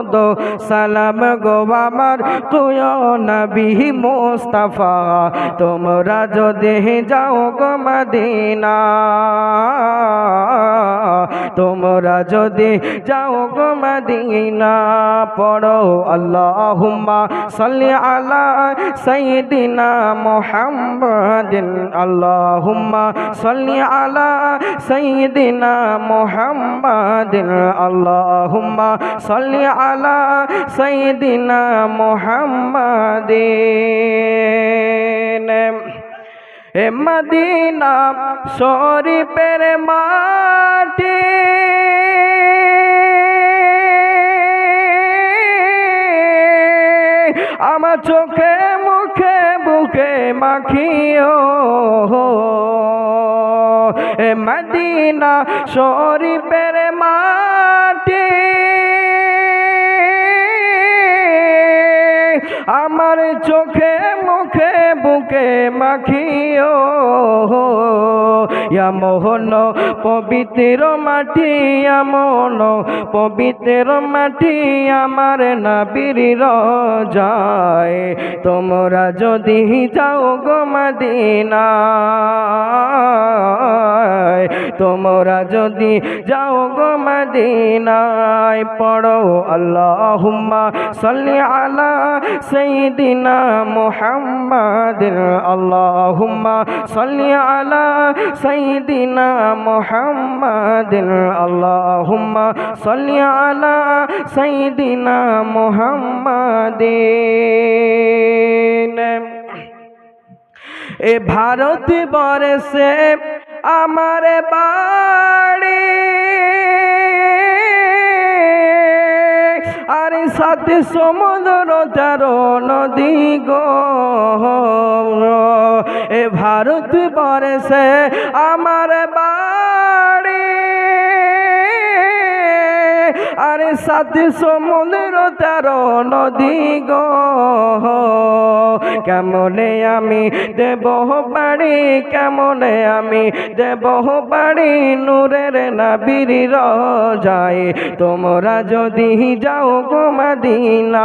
দরুদ সালাম গো আমার তুয় নবী মুস্তাফা। তোমরা যদি যাও গো মদিনা, তোমরা যদি যাও গো মদিনা, পড়ো আল্লাহুম্মা সাল্লি আলা সাইয়্যিদিনা মুহাম্মাদিন। আল্লাহুম্মা সাল্লি আলা সাইয়্যিদিনা মুহাম্মাদিন। আল্লাহুম্মা সাল্লি আলা সাইয়্যিদিনা মুহাম্মাদিন। এ মদিনা শরীফের মাটি। আমার চোখে মুখে বুকে মাখিও। মদিনা শরীফের মাটি। আমার চোখে, মুখে, বুকে মাখিও। মোহন, পবিত্র মাটি, আমন। পবিত্র মাটি আমার নাবির যায় তোমরা যদি যাও গো মদিনায় তোমরা যদি যাও গো মদিনায়, পড়ো আল্লাহুম্মা সাল্লি আলা সাইয়্যিদিনা মুহাম্মাদিন। আল্লাহুম্মা সাল্লি আলা সাইয়্যিদিনা মুহাম্মাদিন। আল্লাহুম্মা সাল্লি আলা সাইয়্যিদিনা মুহাম্মাদিন। এ ভারত বর্ষে আমার বাড়ি। আর সাথে সমুদ্র তার নদী গো। এ ভারত বরসে আমার আরে সাথে সমুদ্র তেরো নদী গো। কেমনে আমি দেব বাড়ি কেমনে আমি দেব বাড়ি নূরের নাবির যায় তোমরা যদি যাও গো মদিনায়,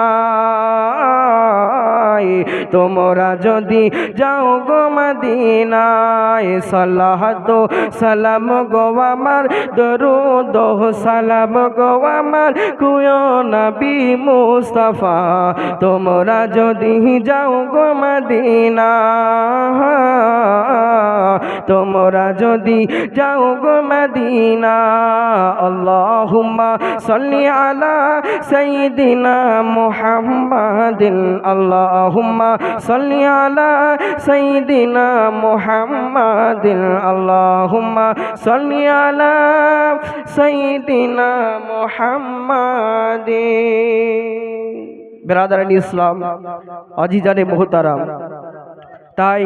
তোমরা যদি যাও গো মদিনায় সালাহ তো সালাম গো আমার, দরুদ সালাম গো আমার। কুয় নবী মুস্তফা। তোমরা যদি যাও গো মদিনা, তোমরা যদি যাও গো মদিনা, আল্লাহুম্মা সাল্লি আলা সাইয়্যিদিনা মুহাম্মাদিন আল্লাহুম্মা সাল্লি আলা সাইয়্যিদিনা মুহাম্মাদিন আল্লাহুম্মা সাল্লি আলা সাইয়্যিদিনা মুহাম্মাদিন। বেরাদারান ইসলাম আজিজানে মোহতারাম, তাই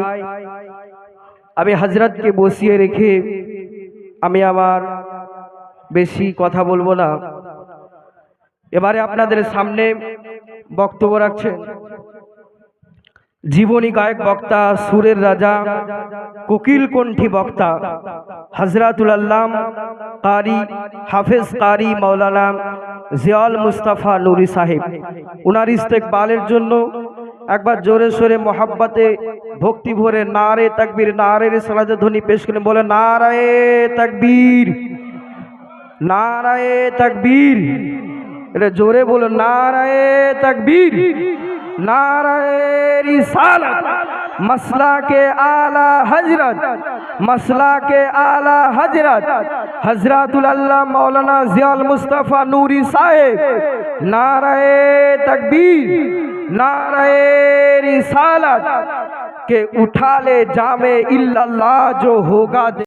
আমি হজরতকে বসিয়ে রেখে আমি আমার বেশি কথা বলব না। এবারে আপনাদের সামনে বক্তব্য রাখছেন। জীবনী গায়ক বক্তা, সুরের রাজা, কোকিল কণ্ঠী বক্তা হজরাতুল আল্লাম, কারি, হাফেজ কারি মৌলানা জিয়াল মুস্তাফা নুরি সাহেব। উনার ইস্তেকবালের জন্য একবার জোরে সোরে মোহাব্বতে ভক্তি ভরে নারে তাকবীর নারের সালাজে ধ্বনি পেশ করে বলে, নারায়ে তাকবীর নারায়ে তাকবীর। এটা জোরে বলো নারায় তাকবীর، নারায় রিসালাত مسئلہ کے اعلی حضرت مسئلہ کے اعلی حضرت حضرت اللہ مولانا ضیاء المصطفیٰ نوری صاحب نعرہ تکبیر نعرہ رسالت کہ اٹھا لے جامع اللہ جو ہوگا